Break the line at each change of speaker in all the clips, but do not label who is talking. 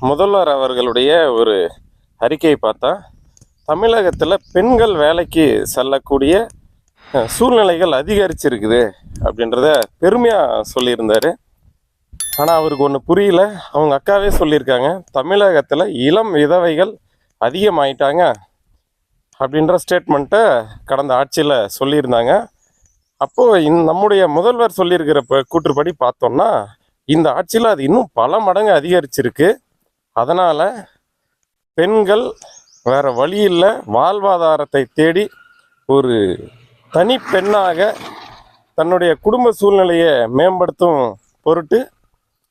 முதல்வர் அவர்களுடைய ஒரு அறிக்கையை பார்த்தா தமிழகத்தில் பெண்கள் வேலைக்கு செல்லக்கூடிய சூழ்நிலைகள் அதிகரிச்சிருக்குது அப்படின்றத பெருமையாக சொல்லியிருந்தார். ஆனால் அவருக்கு ஒன்று புரியல. அவங்க அக்காவே சொல்லியிருக்காங்க தமிழகத்தில் இளம் விதவைகள் அதிகமாயிட்டாங்க அப்படின்ற ஸ்டேட்மெண்ட்டை கடந்த ஆட்சியில் சொல்லியிருந்தாங்க. அப்போது இந் நம்முடைய முதல்வர் சொல்லியிருக்கிற ப- கூற்றுப்படி பார்த்தோம்னா இந்த ஆட்சியில் அது இன்னும் பல மடங்கு அதிகரிச்சிருக்கு. அதனால் பெண்கள் வேறு வழி இல்லை வாழ்வாதாரத்தை தேடி ஒரு தனி பெண்ணாக தன்னுடைய குடும்ப சூழ்நிலையை மேம்படுத்தும் பொருட்டு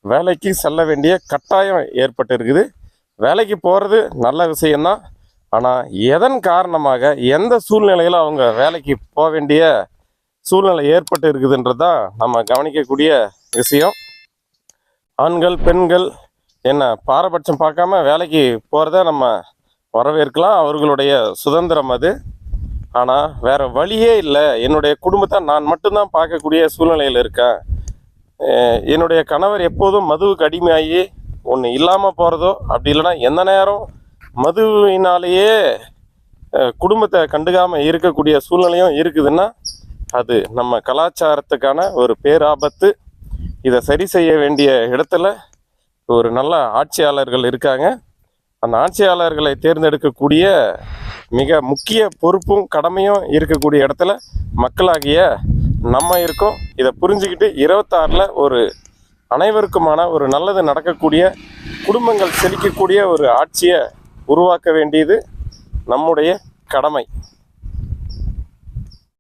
வேலைக்கு செல்ல வேண்டிய கட்டாயம் ஏற்பட்டிருக்குது. வேலைக்கு போகிறது நல்ல விஷயந்தான் ஆனால் எதன் காரணமாக எந்த சூழ்நிலையில் அவங்க வேலைக்கு போக வேண்டிய சூழ்நிலை ஏற்பட்டு இருக்குதுன்றது தான் நம்ம கவனிக்கக்கூடிய விஷயம். ஆண்கள் பெண்கள் என்ன பாரபட்சம் பார்க்காம வேலைக்கு போகிறத நம்ம வரவேற்கலாம். அவர்களுடைய சுதந்திரம் அது. ஆனால் வேறு வழியே இல்லை. என்னுடைய குடும்பத்தை நான் மட்டும்தான் பார்க்கக்கூடிய சூழ்நிலையில் இருக்கேன். என்னுடைய கணவர் எப்போதும் மதுவுக்கு அடிமையாகி ஒன்று இல்லாமல் போகிறதோ அப்படி இல்லைன்னா எந்த நேரம் மதுவினாலேயே குடும்பத்தை கண்டுக்காமல் இருக்கக்கூடிய சூழ்நிலையும் இருக்குதுன்னா அது நம்ம கலாச்சாரத்துக்கான ஒரு பேராபத்து. இதை சரி செய்ய வேண்டிய இடத்துல ஒரு நல்ல ஆட்சியாளர்கள் இருக்காங்க. அந்த ஆட்சியாளர்களை தேர்ந்தெடுக்கக்கூடிய மிக முக்கிய பொறுப்பும் கடமையும் இருக்கக்கூடிய இடத்துல மக்களாகிய நம்ம இருக்கோம். இதை புரிஞ்சுக்கிட்டு இருபத்தாறில் ஒரு அனைவருக்குமான ஒரு நல்லது நடக்கக்கூடிய குடும்பங்கள் செழிக்கக்கூடிய ஒரு ஆட்சியை உருவாக்க வேண்டியது நம்முடைய கடமை.